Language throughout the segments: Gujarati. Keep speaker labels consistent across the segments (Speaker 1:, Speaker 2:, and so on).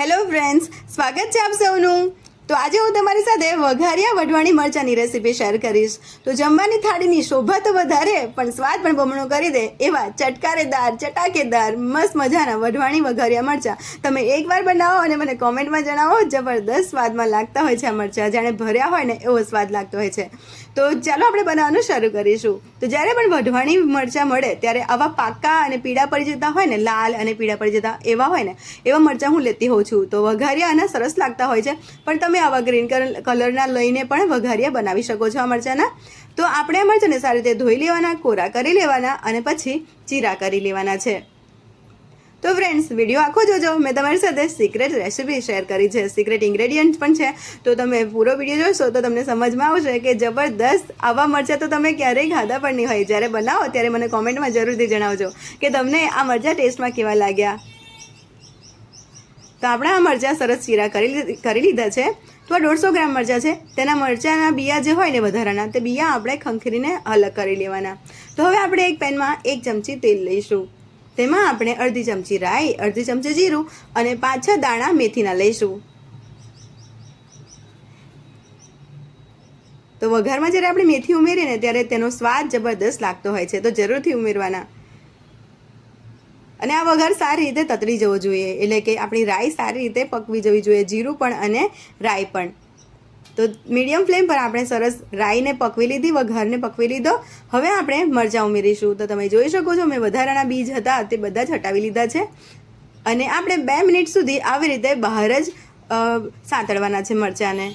Speaker 1: હેલો ફ્રેન્ડ્સ, સ્વાગત છે આપ સૌનું. તો આજે હું તમારી સાથે વઘારિયા વઢવાણી મરચાંની રેસીપી શેર કરીશ. તો જમવાની થાળીની શોભા તો વધારે, પણ સ્વાદ પણ બમણો કરી દે એવા ચટકારેદાર, ચટાકેદાર, મસ્ત મજાના વઢવાણી વઘારિયા મરચાં. તમે એકવાર બનાવો અને મને કોમેન્ટમાં જણાવો, જબરદસ્ત સ્વાદમાં લાગતા હોય છે આ મરચાં. જાણે ભર્યા હોય ને એવો સ્વાદ લાગતો હોય છે. તો ચાલો આપણે બનાવવાનું શરૂ કરીશું. તો જ્યારે પણ વઢવાણી મરચાં મળે, ત્યારે આવા પાકા અને પીળા પડી જતા હોય ને, લાલ અને પીળા પડી જતા એવા હોય ને, એવા મરચાં હું લેતી હોઉં છું. તો વઘારિયા અને સરસ લાગતા હોય છે. પણ તમે આવા ગ્રીન કલરના લઈને પણ વઘારિયા બનાવી શકો છો આ મરચાંના. તો આપણે મરચાંને સારી રીતે ધોઈ લેવાના, કોરા કરી લેવાના અને પછી ચીરા કરી લેવાના છે. તો ફ્રેન્ડ્સ વીડિયો આખો જોજો. મેં તમારી સાથે સિક્રેટ રેસીપી શેર કરી છે. સિક્રેટ ઇન્ગ્રેડિયન્ટ પણ છે. તો તમે પૂરો વીડિયો જોશો તો તમને સમજમાં આવશે કે જબરદસ્ત આવા મરચાં તો તમે ક્યારેય ખાધા પણ નહીં હોય. જ્યારે બનાવો ત્યારે મને કોમેન્ટમાં જરૂરથી જણાવજો કે તમને આ મરચાં ટેસ્ટમાં કેવા લાગ્યા. તો આપણે આ મરચાં સરસ ચીરા કરી કરી લીધા છે. તો આ દોઢસો ગ્રામ મરચાં છે. તેના મરચાંના બિયા જે હોય ને વધારાના, તે બિયા આપણે ખંખરીને અલગ કરી લેવાના. તો હવે આપણે એક પેનમાં એક ચમચી તેલ લઈશું. તેમાં આપણે અડધી ચમચી રાઈ, અડધી ચમચી જીરું અને પાંચ છ દાણા મેથીના લઈશું. તો વઘારમાં જ્યારે આપણે મેથી ઉમેરીએ ને ત્યારે તેનો સ્વાદ જબરદસ્ત લાગતો હોય છે, તો જરૂરથી ઉમેરવાના. અને આ વઘાર સારી રીતે તતરી જવો જોઈએ, એટલે કે આપણી રાઈ સારી રીતે પકવી જવી જોઈએ, જીરું પણ અને રાઈ પણ. તો મીડિયમ ફ્લેમ પર આપણે સરસ રાઈને પકવી લીધી, વઘારને પકવી લીધો. હવે આપણે મરચાં ઉમેરીશું. તો તમે જોઈ શકો છો, મેં વધારાના બીજ હતા, તે બધા જ હટાવી લીધા છે. અને આપણે બે મિનિટ સુધી આવી રીતે બહાર જ સાંતળવાના છે મરચાંને.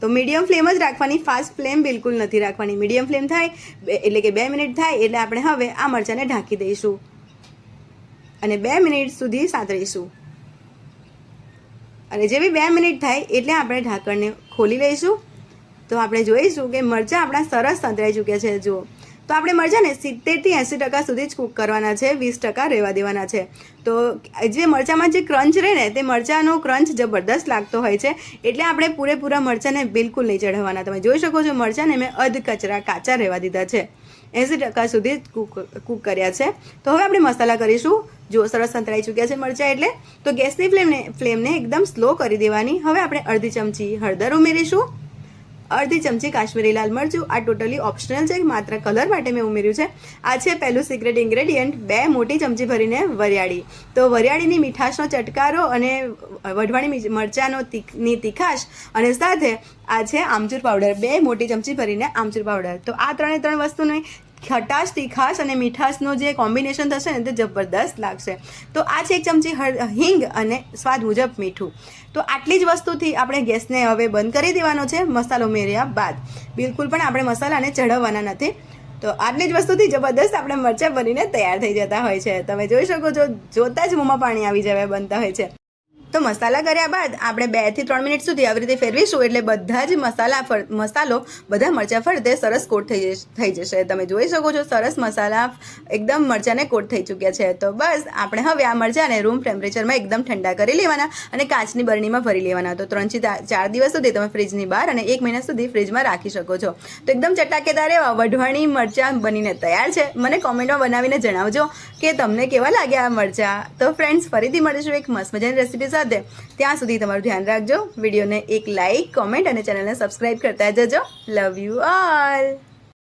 Speaker 1: તો મીડિયમ ફ્લેમ જ રાખવાની, ફાસ્ટ ફ્લેમ બિલકુલ નથી રાખવાની. મીડિયમ ફ્લેમ થાય એટલે કે બે મિનિટ થાય, એટલે આપણે હવે આ મરચાંને ઢાંકી દઈશું. અને બે મિનિટ સુધી સાંતળીશું. અને જેવી બે મિનિટ થાય એટલે આપણે ઢાંકણને ખોલી લઈશું. તો આપણે જોઈશું કે મરચાં આપણા સરસ સંતરાઈ ચૂક્યા છે, જુઓ. તો આપણે મરચાંને સિત્તેરથી એંસી ટકા સુધી જ કૂક કરવાના છે, વીસ ટકા રહેવા દેવાના છે. તો જે મરચાંમાં જે ક્રંચ રહે ને, તે મરચાંનો ક્રંચ જબરદસ્ત લાગતો હોય છે, એટલે આપણે પૂરેપૂરા મરચાંને બિલકુલ નહીં ચઢાવવાના. તમે જોઈ શકો છો મરચાંને મેં અધ કચરા કાચા રહેવા દીધા છે. એંસી ટકા સુધી કૂક કૂક કર્યા છે. તો હવે આપણે મસાલા કરીશું. જો સરસ સંતરાઈ ચૂક્યા છે મરચાં એટલે. તો ગેસની ફ્લેમને ફ્લેમને એકદમ સ્લો કરી દેવાની. હવે આપણે અડધી ચમચી હળદર ઉમેરીશું. અડધી ચમચી કાશ્મીરી લાલ મરચું, આ ટોટલી ઓપ્શનલ છે, માત્ર કલર માટે મેં ઉમેર્યું છે. આ છે પહેલું સિક્રેટ ઇન્ગ્રેડિયન્ટ બે મોટી ચમચી ભરીને વરિયાળી. તો વરિયાળીની મીઠાશનો ચટકારો અને વઢવાણી મરચાંનો ની તીખાશ અને સાથે આ છે આમચૂર પાવડર બે મોટી ચમચી ભરીને આમચૂર પાવડર તો આ ત્રણે ત્રણ વસ્તુની ખટાશ, તીખાશ અને મીઠાશનો જે કોમ્બિનેશન થશે ને તે જબરદસ્ત લાગશે. તો આ છે એક ચમચી હળ- હિંગ અને સ્વાદ મુજબ મીઠું. તો આટલી જ વસ્તુથી આપણે ગેસને હવે બંધ કરી દેવાનો છે મસાલો ઉમેર્યા બાદ. બિલકુલ પણ આપણે મસાલાને ચઢાવવાના નથી. તો આટલી જ વસ્તુથી જબરદસ્ત આપણે મરચાં બનીને તૈયાર થઈ જતા હોય છે. તમે જોઈ શકો છો, જોતાં જ મોંમાં પાણી આવી જવા બનતા હોય છે. તો મસાલા કર્યા બાદ આપણે બેથી ત્રણ મિનિટ સુધી આવી રીતે ફેરવીશું એટલે બધા જ મસાલા ફર, મસાલો બધા મરચાં ફરતે સરસ કોટ થઈ થઈ જશે. તમે જોઈ શકો છો સરસ મસાલા એકદમ મરચાંને કોટ થઈ ચૂક્યા છે. તો બસ, આપણે હવે આ મરચાંને રૂમ ટેમ્પરેચરમાં એકદમ ઠંડા કરી લેવાના અને કાચની બરણીમાં ભરી લેવાના. તો ત્રણથી ચાર દિવસ સુધી તમે ફ્રીજની બહાર અને એક મહિના સુધી ફ્રીજમાં રાખી શકો છો. તો એકદમ ચટાકેદાર એવા વઢવાણી મરચાં બનીને તૈયાર છે. મને કોમેન્ટમાં બનાવીને જણાવજો કે તમને કેવા લાગ્યા આ મરચાં. તો ફ્રેન્ડ્સ ફરીથી મળીશું એક મસ્ત મજાની રેસીપી સાથે ત્યાં સુધી તમારું ધ્યાન રાખજો. વિડીયોને એક લાઇક કોમેન્ટ અને ચેનલને સબસ્ક્રાઈબ કરતા જજો. Love you all